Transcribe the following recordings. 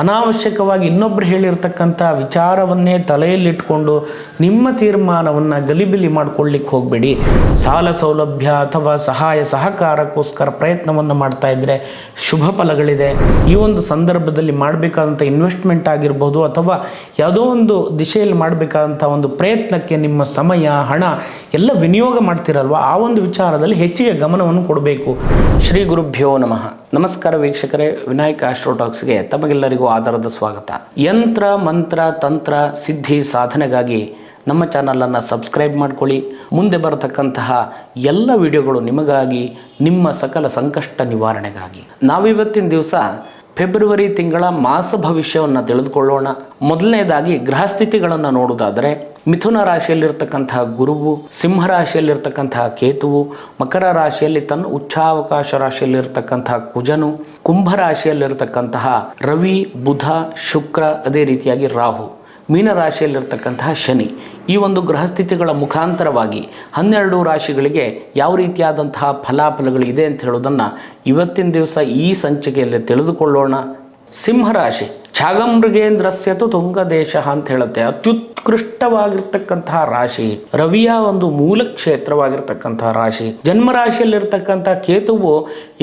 ಅನಾವಶ್ಯಕವಾಗಿ ಇನ್ನೊಬ್ಬರು ಹೇಳಿರ್ತಕ್ಕಂಥ ವಿಚಾರವನ್ನೇ ತಲೆಯಲ್ಲಿಟ್ಕೊಂಡು ನಿಮ್ಮ ತೀರ್ಮಾನವನ್ನು ಗಲಿಬಿಲಿ ಮಾಡ್ಕೊಳ್ಳಿಕ್ಕೆ ಹೋಗಬೇಡಿ. ಸಾಲ ಸೌಲಭ್ಯ ಅಥವಾ ಸಹಾಯ ಸಹಕಾರಕ್ಕೋಸ್ಕರ ಪ್ರಯತ್ನವನ್ನು ಮಾಡ್ತಾ ಇದ್ದರೆ ಶುಭ ಫಲಗಳಿದೆ. ಈ ಒಂದು ಸಂದರ್ಭದಲ್ಲಿ ಮಾಡಬೇಕಾದಂಥ ಇನ್ವೆಸ್ಟ್ಮೆಂಟ್ ಆಗಿರ್ಬೋದು ಅಥವಾ ಯಾವುದೋ ಒಂದು ದಿಶೆಯಲ್ಲಿ ಮಾಡಬೇಕಾದಂಥ ಒಂದು ಪ್ರಯತ್ನಕ್ಕೆ ನಿಮ್ಮ ಸಮಯ, ಹಣ ಎಲ್ಲ ವಿನಿಯೋಗ ಮಾಡ್ತಿರಲ್ವ? ಆ ಒಂದು ವಿಚಾರದಲ್ಲಿ ಹೆಚ್ಚಿಗೆ ಗಮನವನ್ನು ಕೊಡಬೇಕು. ಶ್ರೀ ಗುರುಭ್ಯೋ ನಮಃ. ನಮಸ್ಕಾರ ವೀಕ್ಷಕರೇ, ವಿನಾಯಕ ಆಸ್ಟ್ರೋಟಾಕ್ಸ್ಗೆ ತಮಗೆಲ್ಲರಿಗೂ ಆಧಾರದ ಸ್ವಾಗತ. ಯಂತ್ರ, ಮಂತ್ರ, ತಂತ್ರ, ಸಿದ್ಧಿ, ಸಾಧನೆಗಾಗಿ ನಮ್ಮ ಚಾನಲನ್ನು ಸಬ್ಸ್ಕ್ರೈಬ್ ಮಾಡ್ಕೊಳ್ಳಿ. ಮುಂದೆ ಬರತಕ್ಕಂತಹ ಎಲ್ಲ ವಿಡಿಯೋಗಳು ನಿಮಗಾಗಿ, ನಿಮ್ಮ ಸಕಲ ಸಂಕಷ್ಟ ನಿವಾರಣೆಗಾಗಿ. ನಾವಿವತ್ತಿನ ದಿವಸ ಫೆಬ್ರವರಿ ತಿಂಗಳ ಮಾಸ ಭವಿಷ್ಯವನ್ನು ತಿಳಿದುಕೊಳ್ಳೋಣ. ಮೊದಲನೇದಾಗಿ ಗ್ರಹಸ್ಥಿತಿಗಳನ್ನು ನೋಡುವುದಾದರೆ ಮಿಥುನ ರಾಶಿಯಲ್ಲಿರ್ತಕ್ಕಂತಹ ಗುರುವು, ಸಿಂಹ ರಾಶಿಯಲ್ಲಿರ್ತಕ್ಕಂತಹ ಕೇತುವು, ಮಕರ ರಾಶಿಯಲ್ಲಿ ತನ್ನ ಉಚ್ಚಾವಕಾಶ ರಾಶಿಯಲ್ಲಿರ್ತಕ್ಕಂತಹ ಕುಜನು, ಕುಂಭ ರಾಶಿಯಲ್ಲಿರ್ತಕ್ಕಂತಹ ರವಿ, ಬುಧ, ಶುಕ್ರ, ಅದೇ ರೀತಿಯಾಗಿ ರಾಹು ಮೀನರಾಶಿಯಲ್ಲಿರ್ತಕ್ಕಂತಹ ಶನಿ. ಈ ಒಂದು ಗ್ರಹಸ್ಥಿತಿಗಳ ಮುಖಾಂತರವಾಗಿ ಹನ್ನೆರಡು ರಾಶಿಗಳಿಗೆ ಯಾವ ರೀತಿಯಾದಂತಹ ಫಲಾಫಲಗಳು ಇದೆ ಅಂತ ಹೇಳೋದನ್ನು ಇವತ್ತಿನ ದಿವಸ ಈ ಸಂಚಿಕೆಯಲ್ಲಿ ತಿಳಿದುಕೊಳ್ಳೋಣ. ಸಿಂಹರಾಶಿ ತುಂಗ ದೇಶ ಅಂತ ಹೇಳುತ್ತೆ. ಅತ್ಯುತ್ಕೃಷ್ಟವಾಗಿರ್ತಕ್ಕಂತಹ ರಾಶಿ, ರವಿಯ ಒಂದು ಮೂಲ ಕ್ಷೇತ್ರವಾಗಿರ್ತಕ್ಕಂತಹ ರಾಶಿ ಜನ್ಮ ರಾಶಿಯಲ್ಲಿರ್ತಕ್ಕಂತಹ ಕೇತುವು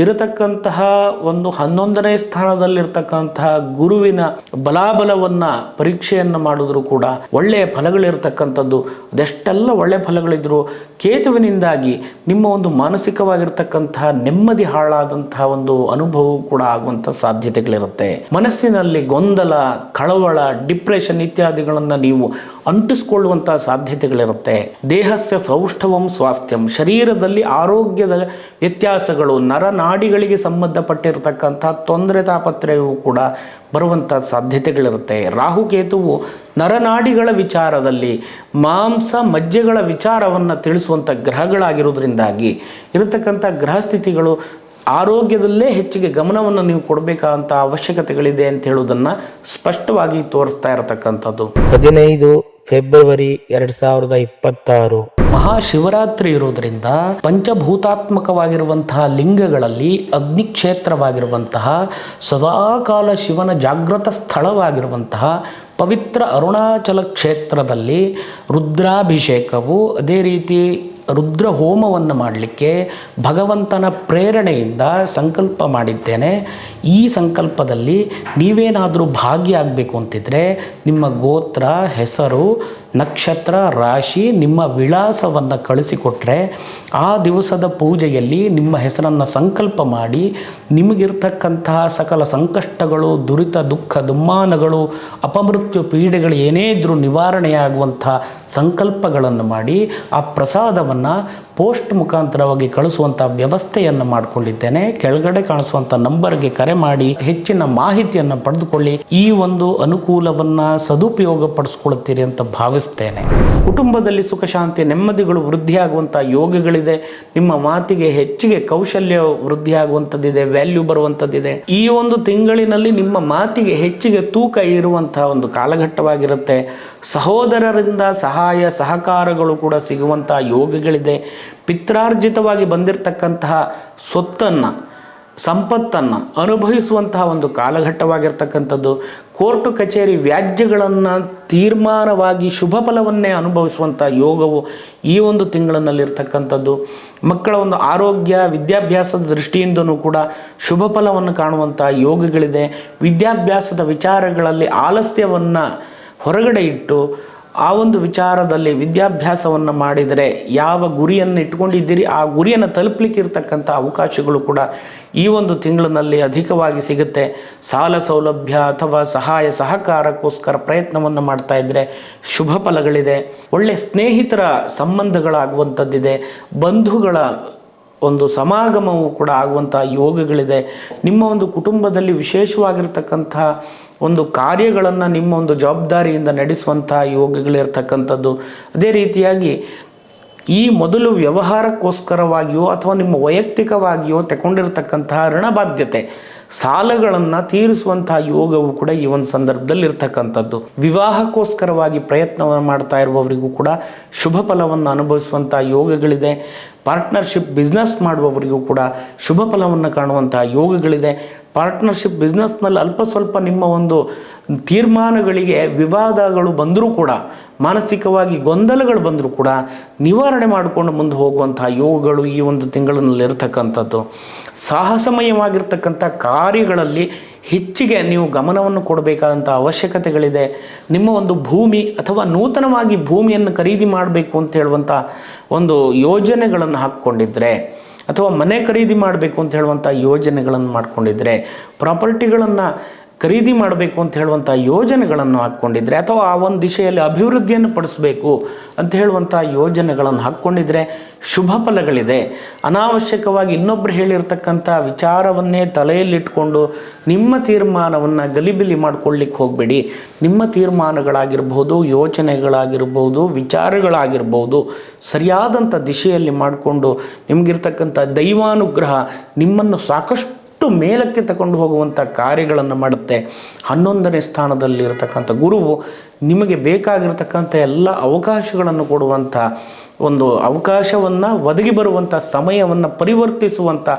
ಇರತಕ್ಕಂತಹ ಒಂದು ಹನ್ನೊಂದನೇ ಸ್ಥಾನದಲ್ಲಿರ್ತಕ್ಕಂತಹ ಗುರುವಿನ ಬಲಾಬಲವನ್ನ ಪರೀಕ್ಷೆಯನ್ನ ಮಾಡಿದ್ರು ಕೂಡ ಒಳ್ಳೆಯ ಫಲಗಳಿರ್ತಕ್ಕಂಥದ್ದು. ಅದೆಷ್ಟೆಲ್ಲ ಒಳ್ಳೆಯ ಫಲಗಳಿದ್ರು ಕೇತುವಿನಿಂದಾಗಿ ನಿಮ್ಮ ಒಂದು ಮಾನಸಿಕವಾಗಿರ್ತಕ್ಕಂತಹ ನೆಮ್ಮದಿ ಹಾಳಾದಂತಹ ಒಂದು ಅನುಭವವು ಕೂಡ ಆಗುವಂಥ ಸಾಧ್ಯತೆಗಳಿರುತ್ತೆ. ಮನಸ್ಸಿನಲ್ಲಿ ಗೊಂದಲ, ಕಳವಳ, ಡಿಪ್ರೆಷನ್ ಇತ್ಯಾದಿಗಳನ್ನು ನೀವು ಅಂಟಿಸ್ಕೊಳ್ಳುವಂಥ ಸಾಧ್ಯತೆಗಳಿರುತ್ತೆ. ದೇಹಸ್ಯ ಸೌಷ್ಠವಂ ಸ್ವಾಸ್ಥ್ಯಂ. ಶರೀರದಲ್ಲಿ ಆರೋಗ್ಯದ ವ್ಯತ್ಯಾಸಗಳು ನರನಾಡಿಗಳಿಗೆ ಸಂಬಂಧಪಟ್ಟಿರತಕ್ಕಂಥ ತೊಂದರೆ ತಾಪತ್ರಯವು ಕೂಡ ಬರುವಂಥ ಸಾಧ್ಯತೆಗಳಿರುತ್ತೆ. ರಾಹುಕೇತುವು ನರನಾಡಿಗಳ ವಿಚಾರದಲ್ಲಿ ಮಾಂಸ ಮಜ್ಜೆಗಳ ವಿಚಾರವನ್ನು ತಿಳಿಸುವಂಥ ಗ್ರಹಗಳಾಗಿರೋದ್ರಿಂದಾಗಿ ಇರತಕ್ಕಂಥ ಗ್ರಹಸ್ಥಿತಿಗಳು ಆರೋಗ್ಯದಲ್ಲೇ ಹೆಚ್ಚಿಗೆ ಗಮನವನ್ನು ನೀವು ಕೊಡಬೇಕಾದಂಥ ಅವಶ್ಯಕತೆಗಳಿದೆ ಅಂತ ಹೇಳೋದನ್ನು ಸ್ಪಷ್ಟವಾಗಿ ತೋರಿಸ್ತಾ ಇರತಕ್ಕಂಥದ್ದು. ಹದಿನೈದು ಫೆಬ್ರವರಿ ಎರಡ್ ಸಾವಿರದ ಇಪ್ಪತ್ತಾರು. ಮಹಾಶಿವರಾತ್ರಿ ಇರೋದ್ರಿಂದ ಪಂಚಭೂತಾತ್ಮಕವಾಗಿರುವಂತಹ ಲಿಂಗಗಳಲ್ಲಿ ಅಗ್ನಿಕ್ಷೇತ್ರವಾಗಿರುವಂತಹ ಸದಾಕಾಲ ಶಿವನ ಜಾಗೃತ ಸ್ಥಳವಾಗಿರುವಂತಹ ಪವಿತ್ರ ಅರುಣಾಚಲ ಕ್ಷೇತ್ರದಲ್ಲಿ ರುದ್ರಾಭಿಷೇಕವು ಅದೇ ರೀತಿ ರುದ್ರ ಹೋಮವನ್ನು ಮಾಡಲಿಕ್ಕೆ ಭಗವಂತನ ಪ್ರೇರಣೆಯಿಂದ ಸಂಕಲ್ಪ ಮಾಡಿದ್ದೇನೆ. ಈ ಸಂಕಲ್ಪದಲ್ಲಿ ನೀವೇನಾದರೂ ಭಾಗಿಯಾಗಬೇಕು ಅಂತಿದ್ರೆ ನಿಮ್ಮ ಗೋತ್ರ, ಹೆಸರು, ನಕ್ಷತ್ರ, ರಾಶಿ, ನಿಮ್ಮ ವಿಳಾಸವನ್ನು ಕಳಿಸಿಕೊಟ್ರೆ ಆ ದಿವಸದ ಪೂಜೆಯಲ್ಲಿ ನಿಮ್ಮ ಹೆಸರನ್ನು ಸಂಕಲ್ಪ ಮಾಡಿ ನಿಮಗಿರ್ತಕ್ಕಂತಹ ಸಕಲ ಸಂಕಷ್ಟಗಳು, ದುರಿತ, ದುಃಖ, ದುಮ್ಮಾನಗಳು, ಅಪಮೃತ್ಯು ಪೀಡೆಗಳು ಏನೇ ಇದ್ದರೂ ನಿವಾರಣೆಯಾಗುವಂಥ ಸಂಕಲ್ಪಗಳನ್ನು ಮಾಡಿ ಆ ಪ್ರಸಾದವನ್ನು ಪೋಸ್ಟ್ ಮುಖಾಂತರವಾಗಿ ಕಳಿಸುವಂಥ ವ್ಯವಸ್ಥೆಯನ್ನು ಮಾಡಿಕೊಂಡಿದ್ದೇನೆ. ಕೆಳಗಡೆ ಕಾಣಿಸುವಂಥ ನಂಬರ್ಗೆ ಕರೆ ಮಾಡಿ ಹೆಚ್ಚಿನ ಮಾಹಿತಿಯನ್ನು ಪಡೆದುಕೊಳ್ಳಿ. ಈ ಒಂದು ಅನುಕೂಲವನ್ನು ಸದುಪಯೋಗ ಪಡಿಸ್ಕೊಳ್ತೀರಿ ಅಂತ ಭಾವಿಸ್ತೇನೆ. ಕುಟುಂಬದಲ್ಲಿ ಸುಖ, ಶಾಂತಿ, ನೆಮ್ಮದಿಗಳು ವೃದ್ಧಿಯಾಗುವಂಥ ಯೋಗಗಳಿದೆ. ನಿಮ್ಮ ಮಾತಿಗೆ ಹೆಚ್ಚಿಗೆ ಕೌಶಲ್ಯ ವೃದ್ಧಿಯಾಗುವಂಥದ್ದಿದೆ, ವ್ಯಾಲ್ಯೂ ಬರುವಂಥದ್ದಿದೆ. ಈ ಒಂದು ತಿಂಗಳಿನಲ್ಲಿ ನಿಮ್ಮ ಮಾತಿಗೆ ಹೆಚ್ಚಿಗೆ ತೂಕ ಇರುವಂತಹ ಒಂದು ಕಾಲಘಟ್ಟವಾಗಿರುತ್ತೆ. ಸಹೋದರರಿಂದ ಸಹಾಯ ಸಹಕಾರಗಳು ಕೂಡ ಸಿಗುವಂಥ ಯೋಗಗಳಿದೆ. ಪಿತ್ರಾರ್ಜಿತವಾಗಿ ಬಂದಿರತಕ್ಕಂತಹ ಸೊತ್ತನ್ನು ಸಂಪತ್ತನ್ನು ಅನುಭವಿಸುವಂತಹ ಒಂದು ಕಾಲಘಟ್ಟವಾಗಿರ್ತಕ್ಕಂಥದ್ದು. ಕೋರ್ಟು ಕಚೇರಿ ವ್ಯಾಜ್ಯಗಳನ್ನು ತೀರ್ಮಾನವಾಗಿ ಶುಭ ಫಲವನ್ನೇ ಅನುಭವಿಸುವಂಥ ಯೋಗವು ಈ ಒಂದು ತಿಂಗಳಿನಲ್ಲಿರ್ತಕ್ಕಂಥದ್ದು ಮಕ್ಕಳ ಒಂದು ಆರೋಗ್ಯ, ವಿದ್ಯಾಭ್ಯಾಸದ ದೃಷ್ಟಿಯಿಂದನೂ ಕೂಡ ಶುಭ ಫಲವನ್ನು ಕಾಣುವಂಥ ಯೋಗಗಳಿದೆ. ವಿದ್ಯಾಭ್ಯಾಸದ ವಿಚಾರಗಳಲ್ಲಿ ಆಲಸ್ಯವನ್ನು ಹೊರಗಡೆ ಇಟ್ಟು ಆ ಒಂದು ವಿಚಾರದಲ್ಲಿ ವಿದ್ಯಾಭ್ಯಾಸವನ್ನು ಮಾಡಿದರೆ ಯಾವ ಗುರಿಯನ್ನು ಇಟ್ಕೊಂಡಿದ್ದೀರಿ ಆ ಗುರಿಯನ್ನು ತಲುಪಲಿಕ್ಕೆ ಇರತಕ್ಕಂಥ ಅವಕಾಶಗಳು ಕೂಡ ಈ ಒಂದು ತಿಂಗಳಿನಲ್ಲಿ ಅಧಿಕವಾಗಿ ಸಿಗುತ್ತೆ. ಸಾಲ ಸೌಲಭ್ಯ ಅಥವಾ ಸಹಾಯ ಸಹಕಾರಕ್ಕೋಸ್ಕರ ಪ್ರಯತ್ನವನ್ನು ಮಾಡ್ತಾ ಇದ್ದರೆ ಶುಭ ಫಲಗಳಿದೆ. ಒಳ್ಳೆ ಸ್ನೇಹಿತರ ಸಂಬಂಧಗಳಾಗುವಂಥದ್ದಿದೆ. ಬಂಧುಗಳ ಒಂದು ಸಮಾಗಮವು ಕೂಡ ಆಗುವಂಥ ಯೋಗಗಳಿದೆ. ನಿಮ್ಮ ಒಂದು ಕುಟುಂಬದಲ್ಲಿ ವಿಶೇಷವಾಗಿರ್ತಕ್ಕಂಥ ಒಂದು ಕಾರ್ಯಗಳನ್ನು ನಿಮ್ಮ ಒಂದು ಜವಾಬ್ದಾರಿಯಿಂದ ನಡೆಸುವಂಥ ಯೋಗಗಳಿರ್ತಕ್ಕಂಥದ್ದು. ಅದೇ ರೀತಿಯಾಗಿ ಈ ಮೊದಲು ವ್ಯವಹಾರಕ್ಕೋಸ್ಕರವಾಗಿಯೋ ಅಥವಾ ನಿಮ್ಮ ವೈಯಕ್ತಿಕವಾಗಿಯೋ ತಗೊಂಡಿರ್ತಕ್ಕಂತಹ ಋಣಬಾಧ್ಯತೆ, ಸಾಲಗಳನ್ನು ತೀರಿಸುವಂತಹ ಯೋಗವು ಕೂಡ ಈ ಒಂದು ಸಂದರ್ಭದಲ್ಲಿ ಇರ್ತಕ್ಕಂಥದ್ದು ವಿವಾಹಕ್ಕೋಸ್ಕರವಾಗಿ ಪ್ರಯತ್ನವನ್ನು ಮಾಡ್ತಾ ಇರುವವರಿಗೂ ಕೂಡ ಶುಭ ಫಲವನ್ನು ಅನುಭವಿಸುವಂಥ ಯೋಗಗಳಿದೆ. ಪಾರ್ಟ್ನರ್ಶಿಪ್, ಬಿಸ್ನೆಸ್ ಮಾಡುವವರಿಗೂ ಕೂಡ ಶುಭ ಫಲವನ್ನು ಕಾಣುವಂತಹ ಯೋಗಗಳಿದೆ. ಪಾರ್ಟ್ನರ್ಶಿಪ್ ಬಿಸ್ನೆಸ್ನಲ್ಲಿ ಅಲ್ಪ ಸ್ವಲ್ಪ ನಿಮ್ಮ ಒಂದು ತೀರ್ಮಾನಗಳಿಗೆ ವಿವಾದಗಳು ಬಂದರೂ ಕೂಡ, ಮಾನಸಿಕವಾಗಿ ಗೊಂದಲಗಳು ಬಂದರೂ ಕೂಡ ನಿವಾರಣೆ ಮಾಡಿಕೊಂಡು ಮುಂದೆ ಹೋಗುವಂತಹ ಯೋಗಗಳು ಈ ಒಂದು ತಿಂಗಳಿನಲ್ಲಿ ಇರತಕ್ಕಂಥದ್ದು. ಸಾಹಸಮಯವಾಗಿರ್ತಕ್ಕಂಥ ಕಾರ್ಯಗಳಲ್ಲಿ ಹೆಚ್ಚಿಗೆ ನೀವು ಗಮನವನ್ನು ಕೊಡಬೇಕಾದಂಥ ಅವಶ್ಯಕತೆಗಳಿದೆ. ನಿಮ್ಮ ಒಂದು ಭೂಮಿ ಅಥವಾ ನೂತನವಾಗಿ ಭೂಮಿಯನ್ನು ಖರೀದಿ ಮಾಡಬೇಕು ಅಂತ ಹೇಳುವಂಥ ಒಂದು ಯೋಜನೆಗಳನ್ನು ಹಾಕ್ಕೊಂಡಿದ್ರೆ ಅಥವಾ ಮನೆ ಖರೀದಿ ಮಾಡಬೇಕು ಅಂತ ಹೇಳುವಂಥ ಯೋಜನೆಗಳನ್ನು ಮಾಡಿಕೊಂಡಿದ್ರೆ ಪ್ರಾಪರ್ಟಿಗಳನ್ನು ಖರೀದಿ ಮಾಡಬೇಕು ಅಂತ ಹೇಳುವಂಥ ಯೋಜನೆಗಳನ್ನು ಹಾಕ್ಕೊಂಡಿದ್ರೆ ಅಥವಾ ಆ ಒಂದು ದಿಶೆಯಲ್ಲಿ ಅಭಿವೃದ್ಧಿಯನ್ನು ಪಡಿಸಬೇಕು ಅಂತ ಹೇಳುವಂಥ ಯೋಜನೆಗಳನ್ನು ಹಾಕ್ಕೊಂಡಿದ್ರೆ ಶುಭ ಫಲಗಳಿದೆ. ಅನಾವಶ್ಯಕವಾಗಿ ಇನ್ನೊಬ್ಬರು ಹೇಳಿರ್ತಕ್ಕಂಥ ವಿಚಾರವನ್ನೇ ತಲೆಯಲ್ಲಿಟ್ಕೊಂಡು ನಿಮ್ಮ ತೀರ್ಮಾನವನ್ನು ಗಲಿಬಿಲಿ ಮಾಡ್ಕೊಳ್ಳಿಕ್ಕೆ ಹೋಗಬೇಡಿ. ನಿಮ್ಮ ತೀರ್ಮಾನಗಳಾಗಿರ್ಬೋದು, ಯೋಚನೆಗಳಾಗಿರ್ಬೋದು, ವಿಚಾರಗಳಾಗಿರ್ಬೋದು ಸರಿಯಾದಂಥ ದಿಶೆಯಲ್ಲಿ ಮಾಡಿಕೊಂಡು ನಿಮಗಿರ್ತಕ್ಕಂಥ ದೈವಾನುಗ್ರಹ ನಿಮ್ಮನ್ನು ಸಾಕಷ್ಟು ಅಷ್ಟು ಮೇಲಕ್ಕೆ ತಗೊಂಡು ಹೋಗುವಂಥ ಕಾರ್ಯಗಳನ್ನು ಮಾಡುತ್ತೆ. ಹನ್ನೊಂದನೇ ಸ್ಥಾನದಲ್ಲಿರತಕ್ಕಂಥ ಗುರುವು ನಿಮಗೆ ಬೇಕಾಗಿರ್ತಕ್ಕಂಥ ಎಲ್ಲ ಅವಕಾಶಗಳನ್ನು ಕೊಡುವಂಥ ಒಂದು ಅವಕಾಶವನ್ನು ಒದಗಿ ಬರುವಂಥ ಸಮಯವನ್ನು ಪರಿವರ್ತಿಸುವಂಥ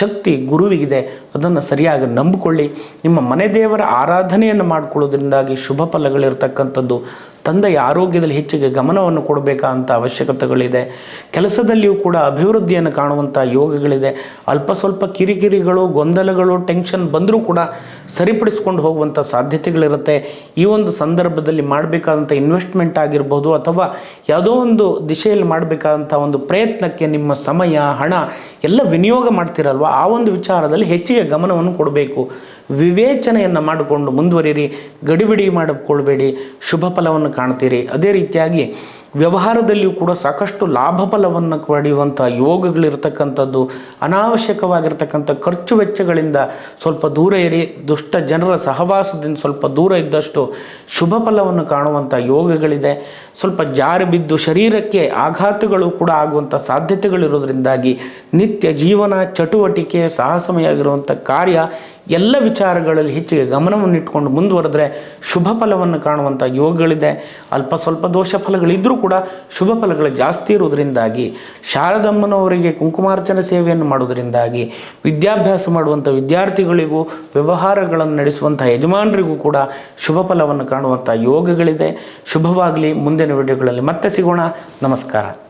ಶಕ್ತಿ ಗುರುವಿಗಿದೆ. ಅದನ್ನು ಸರಿಯಾಗಿ ನಂಬಿಕೊಳ್ಳಿ. ನಿಮ್ಮ ಮನೆ ದೇವರ ಆರಾಧನೆಯನ್ನು ಮಾಡಿಕೊಳ್ಳೋದ್ರಿಂದಾಗಿ ಶುಭ ಫಲಗಳಿರ್ತಕ್ಕಂಥದ್ದು ತಂದೆಯ ಆರೋಗ್ಯದಲ್ಲಿ ಹೆಚ್ಚಿಗೆ ಗಮನವನ್ನು ಕೊಡಬೇಕಾದಂಥ ಅವಶ್ಯಕತೆಗಳಿದೆ. ಕೆಲಸದಲ್ಲಿಯೂ ಕೂಡ ಅಭಿವೃದ್ಧಿಯನ್ನು ಕಾಣುವಂಥ ಯೋಗಗಳಿದೆ. ಅಲ್ಪ ಸ್ವಲ್ಪ ಕಿರಿಕಿರಿಗಳು, ಗೊಂದಲಗಳು ಟೆನ್ಷನ್ ಬಂದರೂ ಕೂಡ ಸರಿಪಡಿಸ್ಕೊಂಡು ಹೋಗುವಂಥ ಸಾಧ್ಯತೆಗಳಿರುತ್ತೆ. ಈ ಒಂದು ಸಂದರ್ಭದಲ್ಲಿ ಮಾಡಬೇಕಾದಂಥ ಇನ್ವೆಸ್ಟ್ಮೆಂಟ್ ಆಗಿರ್ಬೋದು ಅಥವಾ ಯಾವುದೋ ಒಂದು ದಿಶೆಯಲ್ಲಿ ಮಾಡಬೇಕಾದಂಥ ಒಂದು ಪ್ರಯತ್ನಕ್ಕೆ ನಿಮ್ಮ ಸಮಯ, ಹಣ ಎಲ್ಲ ವಿನಿಯೋಗ ಮಾಡ್ತಿರಲ್ವ? ಆ ಒಂದು ವಿಚಾರದಲ್ಲಿ ಹೆಚ್ಚಿಗೆ ಗಮನವನ್ನು ಕೊಡಬೇಕು. ವಿವೇಚನೆಯನ್ನು ಮಾಡಿಕೊಂಡು ಮುಂದುವರಿಯಿರಿ. ಗಡಿಬಿಡಿ ಮಾಡಿಕೊಳ್ಬೇಡಿ ಶುಭ ಫಲವನ್ನು ಕಾಣ್ತೀರಿ ಅದೇ ರೀತಿಯಾಗಿ ವ್ಯವಹಾರದಲ್ಲಿಯೂ ಕೂಡ ಸಾಕಷ್ಟು ಲಾಭ ಫಲವನ್ನು ಪಡೆಯುವಂಥ ಯೋಗಗಳಿರ್ತಕ್ಕಂಥದ್ದು, ಅನಾವಶ್ಯಕವಾಗಿರ್ತಕ್ಕಂಥ ಖರ್ಚು ವೆಚ್ಚಗಳಿಂದ ಸ್ವಲ್ಪ ದೂರ ಇರಿ, ದುಷ್ಟ ಜನರ ಸಹವಾಸದಿಂದ ಸ್ವಲ್ಪ ದೂರ ಇದ್ದಷ್ಟು ಶುಭ ಫಲವನ್ನು ಕಾಣುವಂಥ ಯೋಗಗಳಿದೆ. ಸ್ವಲ್ಪ ಜಾರಿ ಬಿದ್ದು ಶರೀರಕ್ಕೆ ಆಘಾತಗಳು ಕೂಡ ಆಗುವಂಥ ಸಾಧ್ಯತೆಗಳಿರೋದ್ರಿಂದಾಗಿ ನಿತ್ಯ ಜೀವನ ಚಟುವಟಿಕೆ ಸಾಹಸಮಯಾಗಿರುವಂಥ ಕಾರ್ಯ, ಎಲ್ಲ ವಿಚಾರಗಳಲ್ಲಿ ಹೆಚ್ಚಿಗೆ ಗಮನವನ್ನು ಇಟ್ಕೊಂಡು ಮುಂದುವರೆದ್ರೆ ಶುಭ ಫಲವನ್ನು ಕಾಣುವಂಥ ಯೋಗಗಳಿದೆ. ಅಲ್ಪ ಸ್ವಲ್ಪ ದೋಷ ಫಲಗಳಿದ್ದರೂ ಕೂಡ ಶುಭ ಫಲಗಳು ಜಾಸ್ತಿ ಇರುವುದರಿಂದಾಗಿ ಶಾರದಮ್ಮನವರಿಗೆ ಕುಂಕುಮಾರ್ಚನ ಸೇವೆಯನ್ನು ಮಾಡೋದರಿಂದಾಗಿ ವಿದ್ಯಾಭ್ಯಾಸ ಮಾಡುವಂಥ ವಿದ್ಯಾರ್ಥಿಗಳಿಗೂ ವ್ಯವಹಾರಗಳನ್ನು ನಡೆಸುವಂಥ ಯಜಮಾನರಿಗೂ ಕೂಡ ಶುಭ ಫಲವನ್ನು ಕಾಣುವಂಥ ಯೋಗಗಳಿದೆ. ಶುಭವಾಗಲಿ ಮುಂದಿನ ವಿಡಿಯೋಗಳಲ್ಲಿ. ಮತ್ತೆ ಸಿಗೋಣ. ನಮಸ್ಕಾರ.